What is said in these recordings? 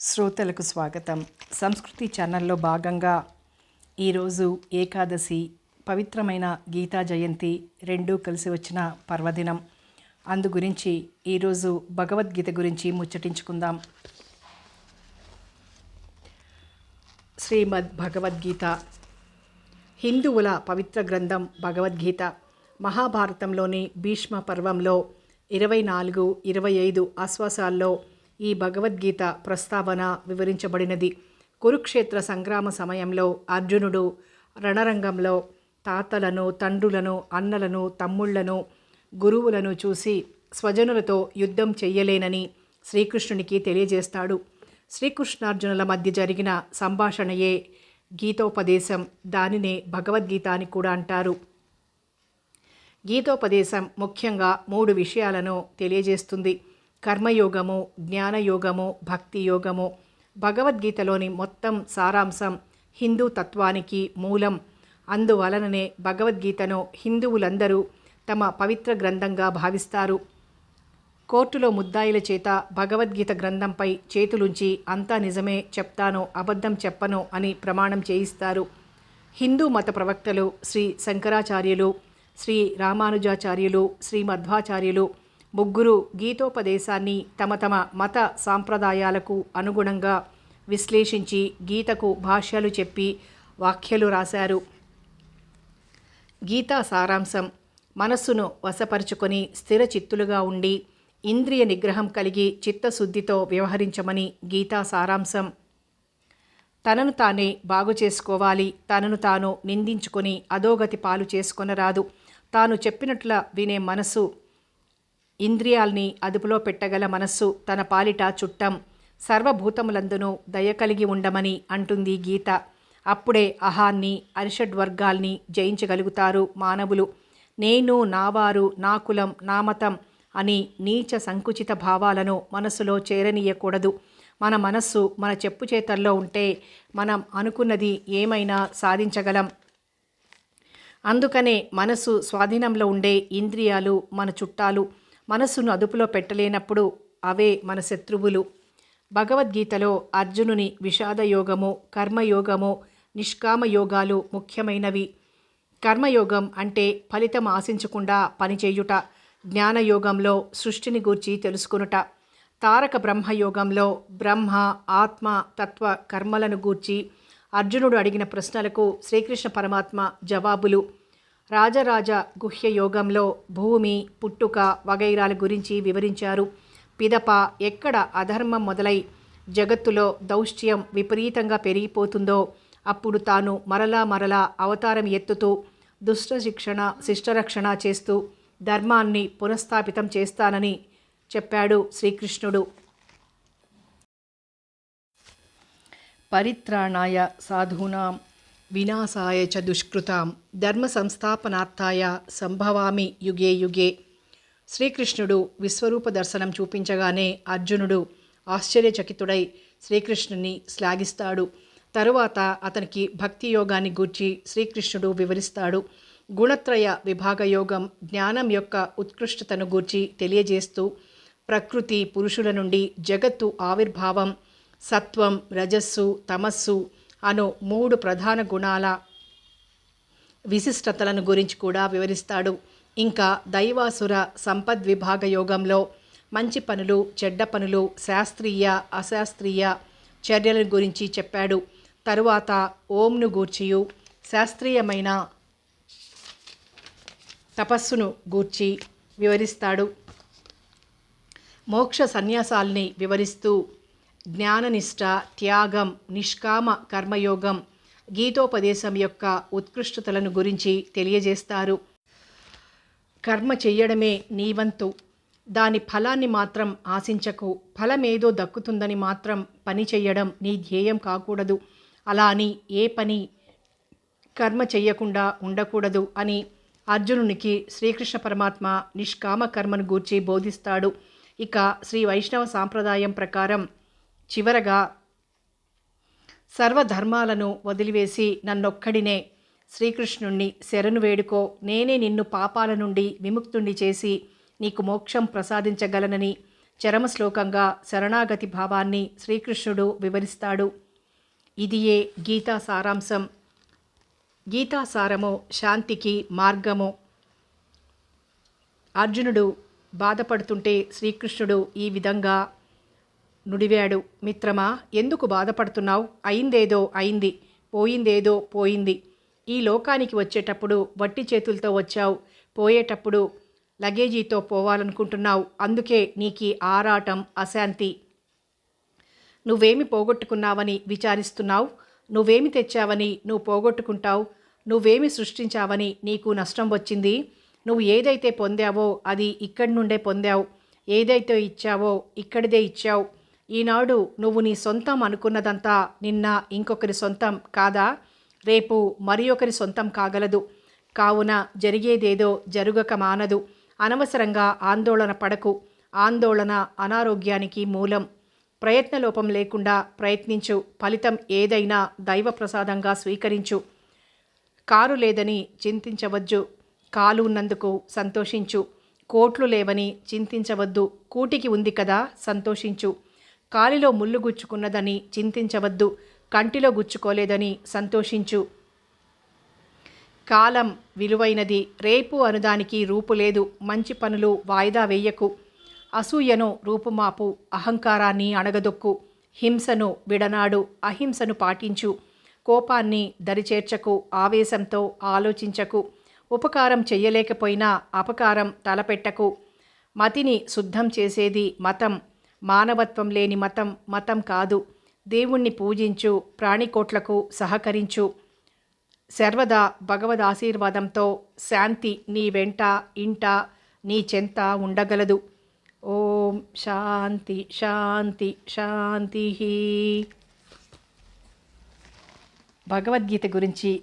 శ్రోతలకు స్వాగతం. సంస్కృతి ఛానల్లో భాగంగా ఈరోజు ఏకాదశి పవిత్రమైన గీతా జయంతి రెండూ కలిసి వచ్చిన పర్వదినం. అందు గురించి ఈరోజు భగవద్గీత గురించి ముచ్చటించుకుందాం. శ్రీమద్ భగవద్గీత. హిందువుల పవిత్ర గ్రంథం భగవద్గీత. మహాభారతంలోని భీష్మ పర్వంలో ఇరవై నాలుగు ఇరవై ఐదు ఆశ్వాసాల్లో ఈ భగవద్గీత ప్రస్తావన వివరించబడినది. కురుక్షేత్ర సంగ్రామ సమయంలో అర్జునుడు రణరంగంలో తాతలను తండ్రులను అన్నలను తమ్ముళ్ళను గురువులను చూసి స్వజనులతో యుద్ధం చెయ్యలేనని శ్రీకృష్ణునికి తెలియజేస్తాడు. శ్రీకృష్ణార్జునుల మధ్య జరిగిన సంభాషణయే గీతోపదేశం. దానినే భగవద్గీత అని కూడా అంటారు. గీతోపదేశం ముఖ్యంగా మూడు విషయాలను తెలియజేస్తుంది. కర్మయోగము జ్ఞానయోగము భక్తి యోగము భగవద్గీతలోని మొత్తం సారాంశం హిందూ తత్వానికి మూలం. అందువలననే భగవద్గీతను హిందువులందరూ తమ పవిత్ర గ్రంథంగా భావిస్తారు. కోర్టులో ముద్దాయిల చేత భగవద్గీత గ్రంథంపై చేతులుంచి అంతా నిజమే చెప్తాను అబద్ధం చెప్పను అని ప్రమాణం చేయిస్తారు. హిందూ మత ప్రవక్తలు శ్రీ శంకరాచార్యులు శ్రీ రామానుజాచార్యులు శ్రీ మధ్వాచార్యులు ముగ్గురు గీతోపదేశాన్ని తమ తమ మత సాంప్రదాయాలకు అనుగుణంగా విశ్లేషించి గీతకు భాష్యాలు చెప్పి వాఖ్యలు రాశారు. గీతా సారాంశం మనస్సును వశపరుచుకొని స్థిర చిత్తులుగా ఉండి ఇంద్రియ నిగ్రహం కలిగి చిత్తశుద్ధితో వ్యవహరించమని గీతా సారాంశం. తనను తానే బాగు చేసుకోవాలి తనను తాను నిందించుకొని అధోగతి పాలు చేసుకొనరాదు తాను చెప్పినట్ల వినే మనసు ఇంద్రియాల్ని అదుపులో పెట్టగల మనస్సు తన పాలిట చుట్టం సర్వభూతములందునూ దయ కలిగి ఉండమని అంటుంది గీత. అప్పుడే అహాన్ని అరిషడ్వర్గాల్ని జయించగలుగుతారు మానవులు. నేను నావారు నా కులం నా మతం అని నీచ సంకుచిత భావాలను మనసులో చేరనీయకూడదు. మన మనస్సు మన చెప్పు చేతల్లో ఉంటే మనం అనుకున్నది ఏమైనా సాధించగలం. అందుకనే మనసు స్వాధీనంలో ఉండే ఇంద్రియాలు మన చుట్టాలు. మనస్సును అదుపులో పెట్టలేనప్పుడు అవే మన శత్రువులు. భగవద్గీతలో అర్జునుని విషాదయోగము కర్మయోగము నిష్కామ యోగాలు ముఖ్యమైనవి. కర్మయోగం అంటే ఫలితం ఆశించకుండా పనిచేయుట జ్ఞానయోగంలో సృష్టిని గూర్చి తెలుసుకునుట. తారక బ్రహ్మయోగంలో బ్రహ్మ ఆత్మ తత్వ కర్మలను గూర్చి అర్జునుడు అడిగిన ప్రశ్నలకు శ్రీకృష్ణ పరమాత్మ జవాబులు. రాజరాజ గుహ్య యోగంలో భూమి పుట్టుక వగైరాల గురించి వివరించారు. పిదప ఎక్కడ అధర్మం మొదలై జగత్తులో దౌష్ట్యం విపరీతంగా పెరిగిపోతుందో అప్పుడు తాను మరలా మరలా అవతారం ఎత్తుతూ దుష్ట శిక్షణ శిష్టరక్షణ చేస్తూ ధర్మాన్ని పునఃస్థాపితం చేస్తానని చెప్పాడు శ్రీకృష్ణుడు. పరిత్రాణాయ సాధూనాం. వినాశాయ చ దుష్కృతాం ధర్మ సంస్థాపనార్థాయ సంభవామి యుగే యుగే. శ్రీకృష్ణుడు విశ్వరూప దర్శనం చూపించగానే అర్జునుడు ఆశ్చర్యచకితుడై శ్రీకృష్ణుని శ్లాఘిస్తాడు. తరువాత అతనికి భక్తి యోగాన్ని గూర్చి శ్రీకృష్ణుడు వివరిస్తాడు. గుణత్రయ విభాగ యోగం జ్ఞానం యొక్క ఉత్కృష్టతను గూర్చి తెలియజేస్తూ ప్రకృతి పురుషుల నుండి జగత్తు ఆవిర్భావం సత్వం రజస్సు తమస్సు అను మూడు ప్రధాన గుణాల విశిష్టతలను గురించి కూడా వివరిస్తాడు. ఇంకా దైవాసుర సంపద్విభాగ యోగంలో మంచి పనులు చెడ్డ పనులు శాస్త్రీయ అశాస్త్రీయ చర్యల గురించి చెప్పాడు. తరువాత ఓంను గూర్చియు శాస్త్రీయమైన తపస్సును గూర్చి వివరిస్తాడు. మోక్ష సన్యాసాల్ని వివరిస్తూ జ్ఞాననిష్ట త్యాగం నిష్కామ కర్మయోగం గీతోపదేశం యొక్క ఉత్కృష్టతలను గురించి తెలియజేస్తారు. కర్మ చెయ్యడమే నీవంతు దాని ఫలాన్ని మాత్రం ఆశించకు. ఫలమేదో దక్కుతుందని మాత్రం పని చెయ్యడం నీ ధ్యేయం కాకూడదు. అలా అని ఏ పని కర్మ చెయ్యకుండా ఉండకూడదు అని అర్జునునికి శ్రీకృష్ణ పరమాత్మ నిష్కామ కర్మను గూర్చి బోధిస్తాడు. ఇక శ్రీ వైష్ణవ సాంప్రదాయం ప్రకారం చివరగా సర్వధర్మాలను వదిలివేసి నన్నొక్కడినే శ్రీకృష్ణుణ్ణి శరణు వేడుకో నేనే నిన్ను పాపాల నుండి విముక్తుణ్ణి చేసి నీకు మోక్షం ప్రసాదించగలనని చరమ శ్లోకంగా శరణాగతి భావాన్ని శ్రీకృష్ణుడు వివరిస్తాడు. ఇదియే గీతా సారాంశం. గీతాసారము శాంతికి మార్గము. అర్జునుడు బాధపడుతుంటే శ్రీకృష్ణుడు ఈ విధంగా నుడివాడు. మిత్రమా ఎందుకు బాధపడుతున్నావు? అయిందేదో అయింది. పోయిందేదో పోయింది. ఈ లోకానికి వచ్చేటప్పుడు వట్టి చేతులతో వచ్చావు. పోయేటప్పుడు లగేజీతో పోవాలనుకుంటున్నావు. అందుకే నీకు ఆరాటం అశాంతి. నువ్వేమి పోగొట్టుకున్నావని విచారిస్తున్నావు? నువ్వేమి తెచ్చావని నువ్వు పోగొట్టుకుంటావు? నువ్వేమి సృష్టించావని నీకు నష్టం వచ్చింది? నువ్వు ఏదైతే పొందావో అది ఇక్కడి నుండే పొందావు. ఏదైతే ఇచ్చావో ఇక్కడిదే ఇచ్చావు. ఈనాడు నువ్వు నీ సొంతం అనుకున్నదంతా నిన్న ఇంకొకరి సొంతం కాదా? రేపు మరి ఒకరి సొంతం కాగలదు. కావున జరిగేదేదో జరుగక మానదు. అనవసరంగా ఆందోళన పడకు. ఆందోళన అనారోగ్యానికి మూలం. ప్రయత్నలోపం లేకుండా ప్రయత్నించు. ఫలితం ఏదైనా దైవ ప్రసాదంగా స్వీకరించు. కారు లేదని చింతించవద్దు. కాలు ఉన్నందుకు సంతోషించు. కోట్లు లేవని చింతించవద్దు. కూటికి ఉంది కదా సంతోషించు. కాలిలో ముళ్ళు గుచ్చుకున్నదని చింతించవద్దు కంటిలో గుచ్చుకోలేదని సంతోషించు. కాలం విలువైనది రేపు అనుదానికి రూపు లేదు మంచి పనులు వాయిదా వేయకు. అసూయను రూపుమాపు అహంకారాన్ని అణగదొక్కు. హింసను విడనాడు అహింసను పాటించు. కోపాన్ని దరిచేర్చకు ఆవేశంతో ఆలోచించకు. ఉపకారం చెయ్యలేకపోయినా అపకారం తలపెట్టకు. మతిని శుద్ధం చేసేది మతం. మానవత్వం లేని మతం మతం కాదు. దేవుణ్ణి పూజించు ప్రాణికోట్లకు సహకరించు. సర్వదా భగవద్ ఆశీర్వాదంతో శాంతి నీ వెంట ఇంట నీ చెంత ఉండగలదు. ఓం శాంతి శాంతి శాంతి భగవద్గీత గురించి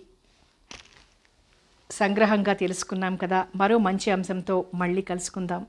సంగ్రహంగా తెలుసుకున్నాం కదా. మరో మంచి అంశంతో మళ్ళీ కలుసుకుందాం.